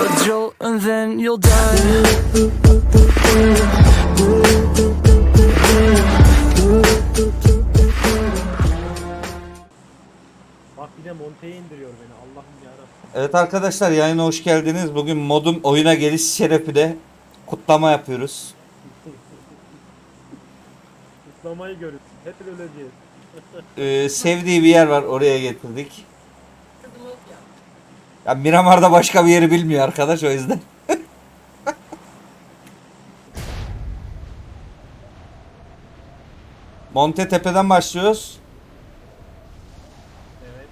a jolt, and then you'll die. Bak bir de Monte'ye indiriyor beni. Allah'ım yarabbim. Evet arkadaşlar yayına hoş geldiniz. Bugün modun oyuna geliş şerefine kutlama yapıyoruz. Kutlamayı görün. Hep öleceğiz. Ee, sevdiği bir yer var oraya getirdik. Ya Miramar'da başka bir yeri bilmiyor arkadaş o yüzden. Monte Tepe'den başlıyoruz. Evet.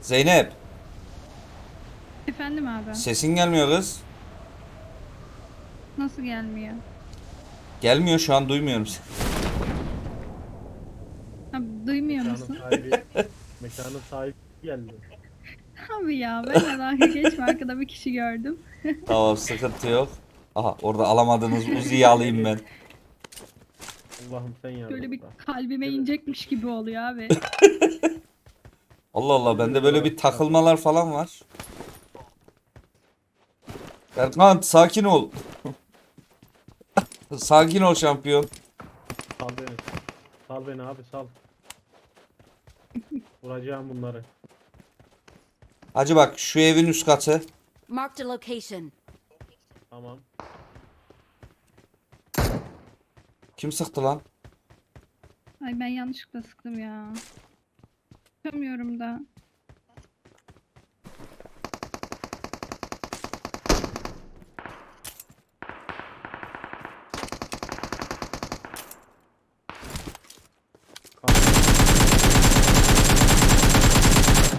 Zeynep Efendim abi. sesin gelmiyor kız. Nasıl gelmiyor? Gelmiyor şu an duymuyorum seni. Abi duymuyor musun? Mekanın sahibi geldi. Abi ya ben dalga geçme arkada bir kişi gördüm. Tamam sıkıntı yok. Aha orada alamadığınız Uzi'yi alayım ben. Allah'ım sen yardım. Böyle bir kalbime inecekmiş gibi oluyor abi. Allah Allah bende böyle bir takılmalar falan var. Berkant sakin ol. sakin ol şampiyon. Sal beni. Sal beni abi sal. Vuracağım bunları. Hacı bak şu evin üst katı. Marked a location. Tamam. Kim sıktı lan? Ay ben yanlışlıkla sıktım ya. Çıkamıyorum da.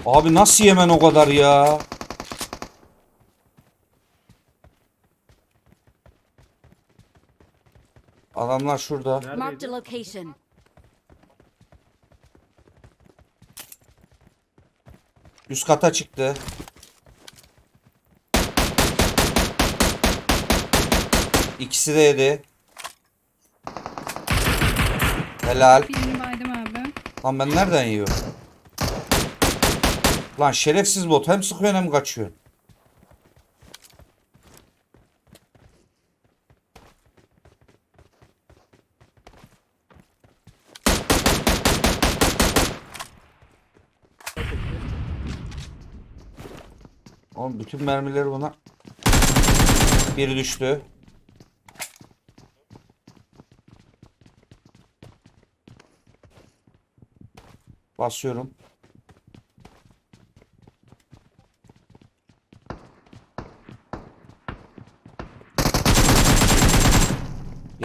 Abi nasıl yemen o kadar ya? Adamlar şurada. Marked a location. Üst kata çıktı. İkisi de yedi. Helal. Birini baydım abi. Lan ben nereden yiyorum? Lan şerefsiz bot hem sıkıyor hem kaçıyor. Oğlum bütün mermileri buna. Biri düştü. Basıyorum.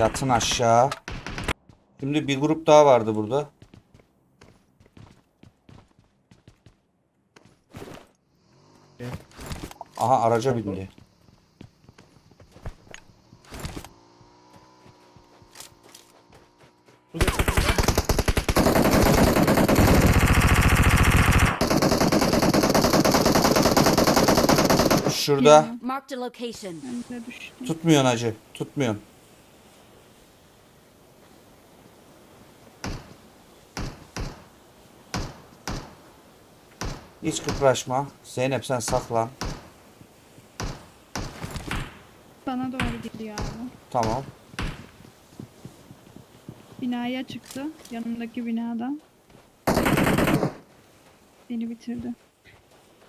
Yatın aşağı. Şimdi bir grup daha vardı burada. Aha araca bindi. Şurada tutmuyorsun acı. Tutmuyorsun. Hiç kıpraşma. Zeynep sen saklan. Bana doğru gidiyor abi. Tamam. Binaya çıktı. Yanımdaki binadan. Beni bitirdi.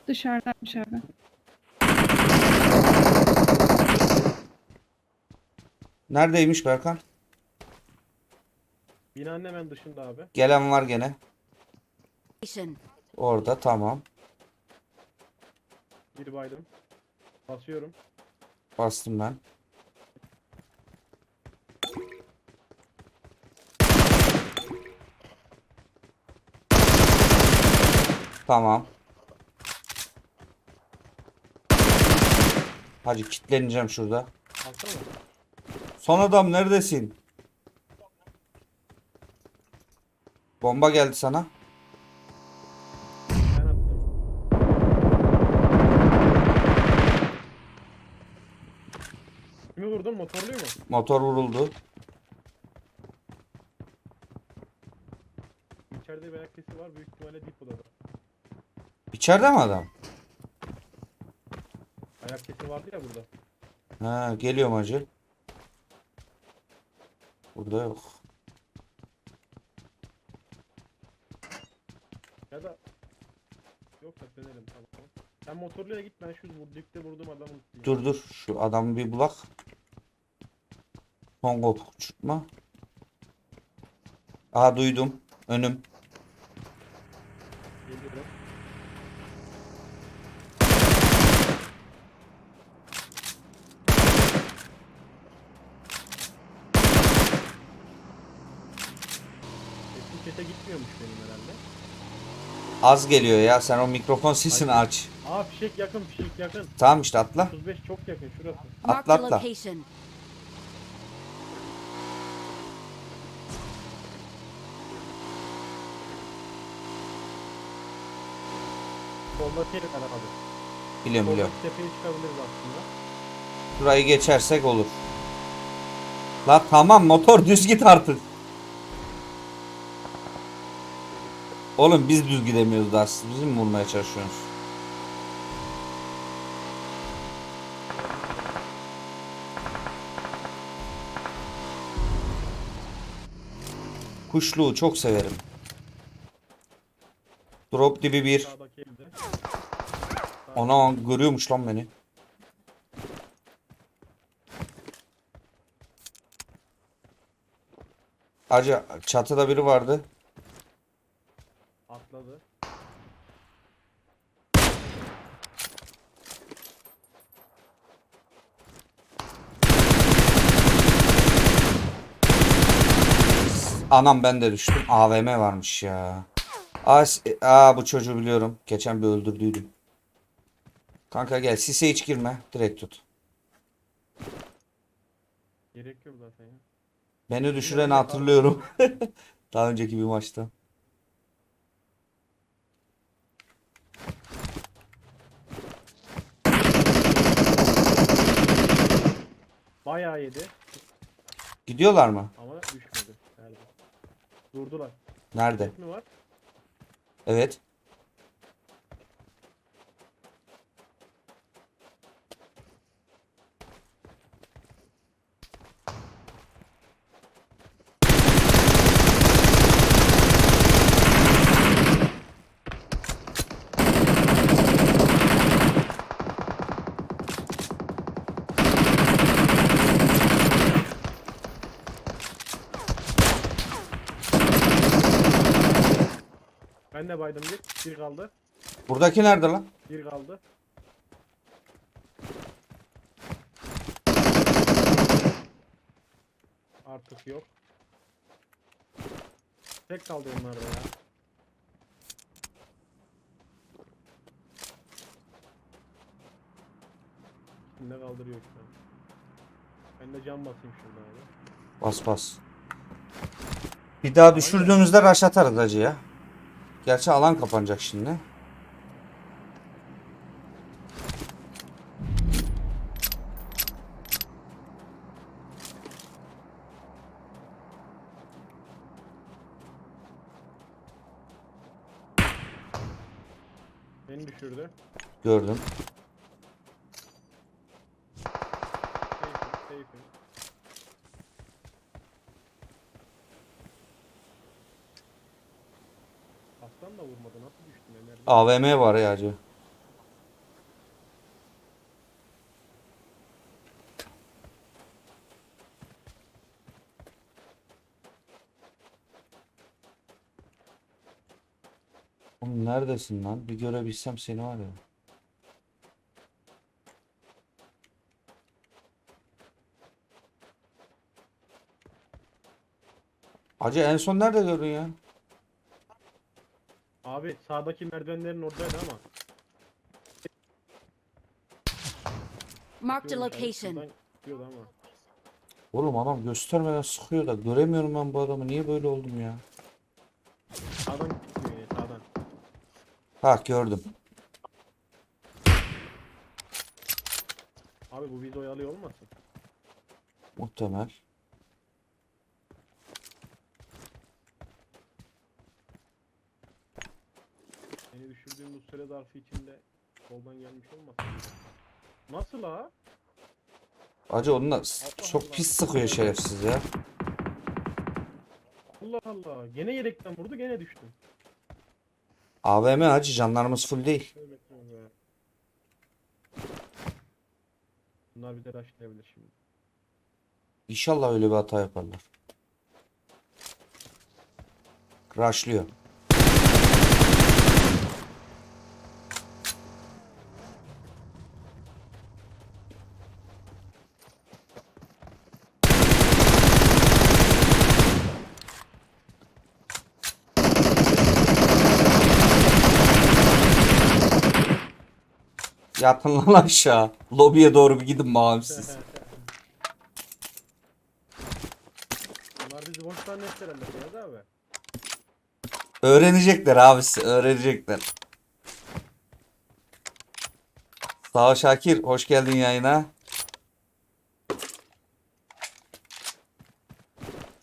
Dışarıdaymış abi. Neredeymiş Berkan? Binanın hemen dışında abi. Gelen var gene. Orada tamam. Bir baydım. Basıyorum. Bastım ben. Tamam. Hacı kilitleneceğim şurada. Son adam neredesin? Bomba geldi sana. Vurdun? Motorluyu mu? Motor vuruldu. İçeride bir ayak sesi var. Büyük ihtimalle dip odada. İçeride mi adam? Ayak sesi vardı ya burada. Ha geliyorum hacı. Burada yok. Ya da yok da dönelim tamam. Sen motorluya git ben şu vur- dipte vurdum adamı tutayım. Dur dur şu adamı bir bulak. Son kopuk uçurtma. Aa duydum. Önüm. Geliyorum. Sesim çete gitmiyormuş benim herhalde. Az geliyor ya sen o mikrofon sesini aç. Aa fişek yakın fişek yakın. Tamam işte atla. 35 çok yakın şurası. Atla atla. location. Soldaki el aramadı. Biliyorum biliyorum. Soldaki tepeye çıkabiliriz aslında. Burayı geçersek olur. La tamam motor düz git artık. Oğlum biz düz gidemiyoruz daha siz bizi mi vurmaya çalışıyorsunuz? Kuşluğu çok severim. Drop dibi bir. Ana görüyormuş lan beni. Acı çatıda biri vardı. Atladı. Anam ben de düştüm. AVM varmış ya. Aa, aa bu çocuğu biliyorum. Geçen bir öldürdüydüm. Kanka gel sise hiç girme. Direkt tut. Gerek yok zaten ya. Beni düşüreni hatırlıyorum. Daha önceki bir maçta. Bayağı yedi Gidiyorlar mı? ama düşmedi. Nerede? Durdular. Nerede? Mi var? Evet. Ben de baydım bir. Bir kaldı. Buradaki nerede lan? Bir kaldı. Artık yok. Tek kaldı onlar da ya. Şimdi kaldırıyor şu an. Ben de cam basayım şurada abi. Bas bas. Bir daha düşürdüğümüzde rush atarız hacı ya. Gerçi alan kapanacak şimdi. Beni düşürdü. Gördüm. Aslan da vurmadı. Nasıl düştün Ömer? AVM var ya hacı. Oğlum neredesin lan? Bir görebilsem seni var ya. Hacı en son nerede gördün ya? Abi sağdaki merdivenlerin oradaydı ama. Marked a Diyorum, location. şuradan gidiyordu ama. Oğlum adam göstermeden sıkıyor da göremiyorum ben bu adamı. Niye böyle oldum ya? Sağdan gitmiyor ya sağdan. Ha gördüm. Abi bu bizi oyalıyor olmasın? Muhtemel. Düşürdüğüm bu süre zarfı içinde soldan gelmiş olmasın? Nasıl ha? Acı onunla s- çok pis sıkıyor şerefsiz ya. Allah Allah. Gene yedekten vurdu gene düştüm. AVM acı canlarımız full değil. Tövbe tövbe. Bunlar bir de rushlayabilir şimdi. İnşallah öyle bir hata yaparlar. Rushlıyor. Yatın lan aşağı. Lobiye doğru bir gidin siz. Bunlar bizi boş zannettiler herhalde abi. Öğrenecekler abisi, öğrenecekler. Sağ ol Şakir, hoş geldin yayına.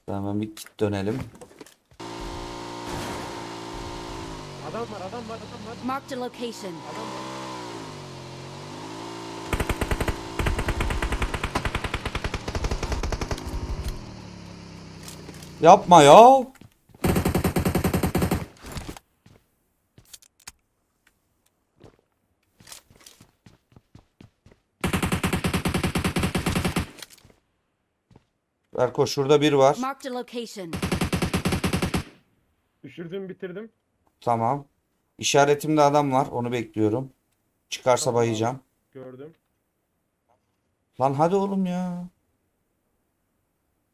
Hemen bir kit dönelim. Adam var adam var adam var. Marked a location. Adam var. Yapma ya. Berko şurada bir var. Marked a location. Düşürdüm bitirdim. Tamam. İşaretimde adam var. Onu bekliyorum. Çıkarsa Tamam. bayacağım. Gördüm. Lan hadi oğlum ya.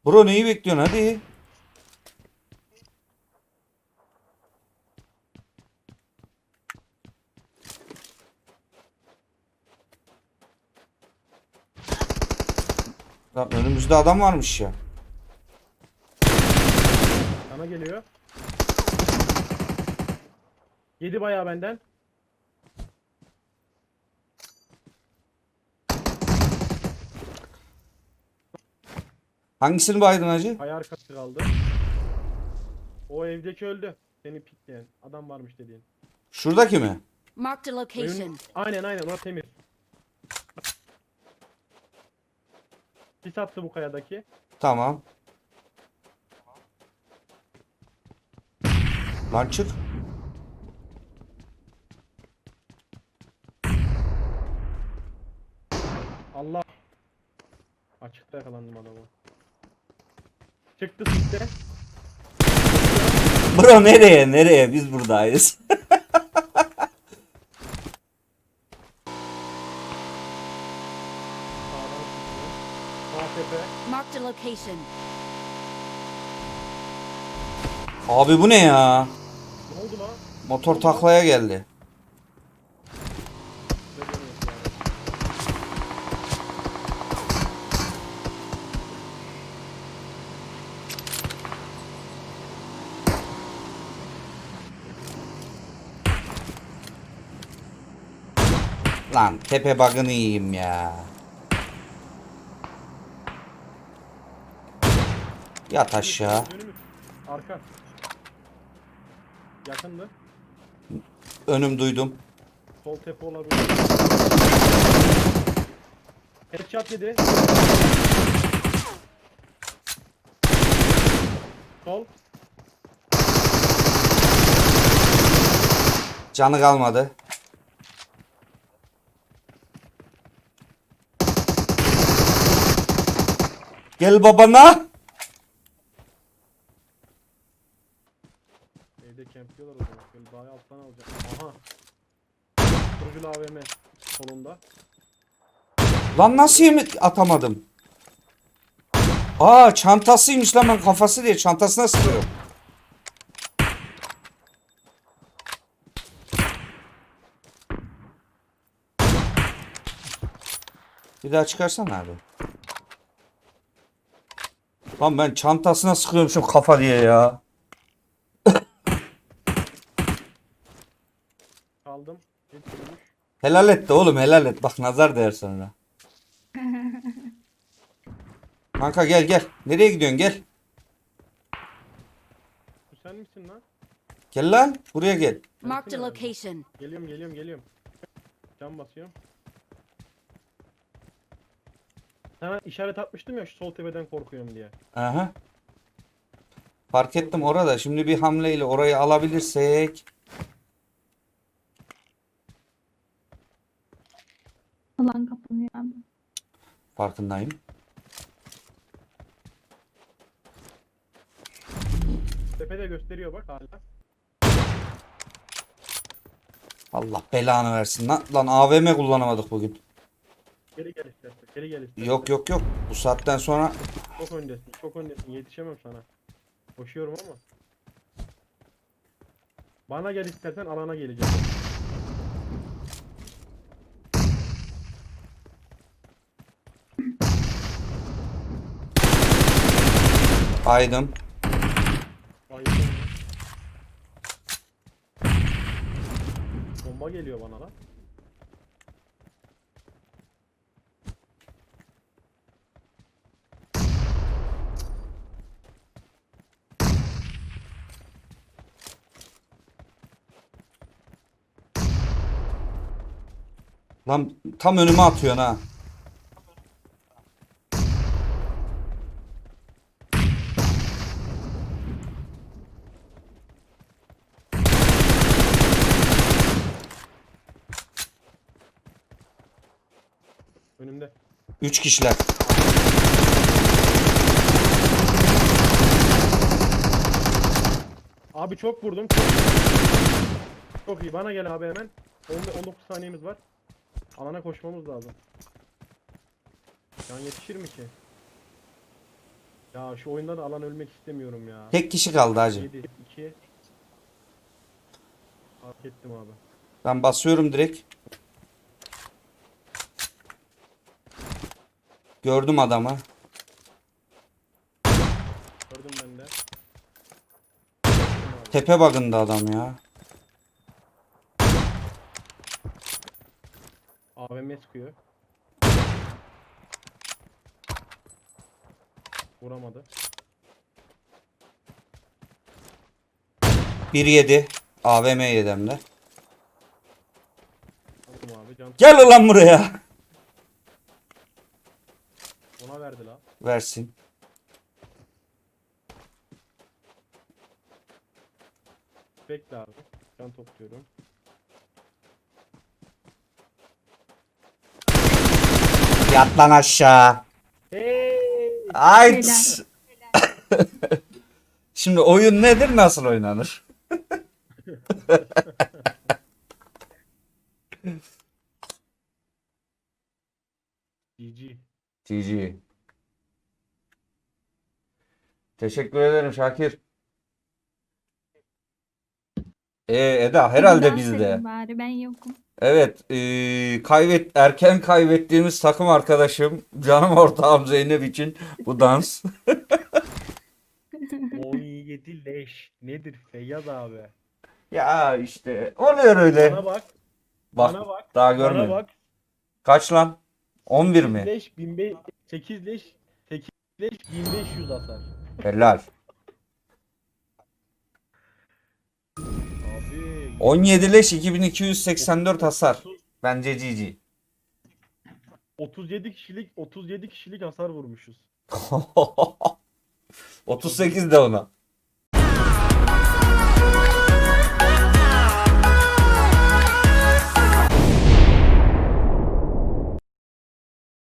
Bro neyi bekliyorsun hadi. Lan önümüzde adam varmış ya. Sana geliyor. Yedi bayağı benden. Hangisini baydın hacı? Ay arkası kaldı. O evdeki öldü. Seni pikleyen. Adam varmış dediğin. Şuradaki mi? Marked a Oyun- location. Aynen aynen o temiz. Sis attı bu kayadaki. Tamam. Lan çık. Allah. Açıkta yakalandım adamı. Çıktı siste. Bro nereye nereye biz buradayız. Sağdan çıktı. Sağ tepe. Marked a location. Abi bu ne ya? Ne oldu lan? Motor taklaya geldi. Lan tepe bug'ını yiyeyim ya. Yat aşağı. Arka. Yakındı. Önüm duydum. Sol tepe olabilir. Headshot yedi. Sol. Canı kalmadı. Gel babana. Turgul AVM solunda. Lan nasıl yemi atamadım? Aa çantasıymış lan ben kafası diye çantasına sıkıyorum. Bir daha çıkarsana abi. Lan ben çantasına sıkıyorum şu kafa diye ya. Kaldım. Geçirmiş. Helal et de oğlum helal et. Bak nazar değer sonra. Kanka gel gel. Nereye gidiyorsun gel. Bu sen misin lan? Gel lan buraya gel. Marked a location. Geliyorum geliyorum geliyorum. Can basıyorum. Sana işaret atmıştım ya şu sol tepeden korkuyorum diye. Aha. Fark ettim orada. Şimdi bir hamleyle orayı alabilirsek. Alan kapanıyor abi. Farkındayım. Tepede gösteriyor bak hala. Allah belanı versin. Lan, lan AVM kullanamadık bugün. Geri gel istersen. Geri gel istersen. Yok yok yok. Bu saatten sonra Çok öndesin. Çok öndesin. Yetişemem sana. Koşuyorum ama. Bana gel istersen alana geleceğim. Aydım. Bayıldım. Bomba geliyor bana lan. Lan tam önüme atıyorsun ha. Kişiler. Abi çok vurdum. Çok, çok iyi. Bana gel abi hemen. 10 19 saniyemiz var. Alana koşmamız lazım. Can yetişir mi ki? Ya şu oyunda da alan ölmek istemiyorum ya. Tek kişi kaldı hacı. 7 2 Fark ettim abi. Ben basıyorum direkt. Gördüm adamı. Gördüm ben de. Tepe bagında adam ya. AVM sıkıyor. Vuramadı. 1-7. AVM yedemde. Gel ulan buraya. ona verdi la. Versin. Bekle abi. Can topluyorum. Yat lan aşağı. Hey! Ayt. Helal. Şimdi oyun nedir? Nasıl oynanır? GG. GG. Teşekkür ederim Şakir. Ee, Eda herhalde bizde. Bari ben yokum. Evet, eee, kaybet erken kaybettiğimiz takım arkadaşım, canım ortağım Zeynep için bu dans. 17 leş. Nedir Feyyaz abi? Ya işte oluyor öyle. Bana bak. Bak bana bak. daha Bana görmedim. bak. Kaç lan? 11 mi? Leş 1500 8 leş 8 leş 1500 hasar. Helal. Abi 17 leş 2284 hasar. Bence GG. 37 kişilik 37 kişilik hasar vurmuşuz. 38 de ona.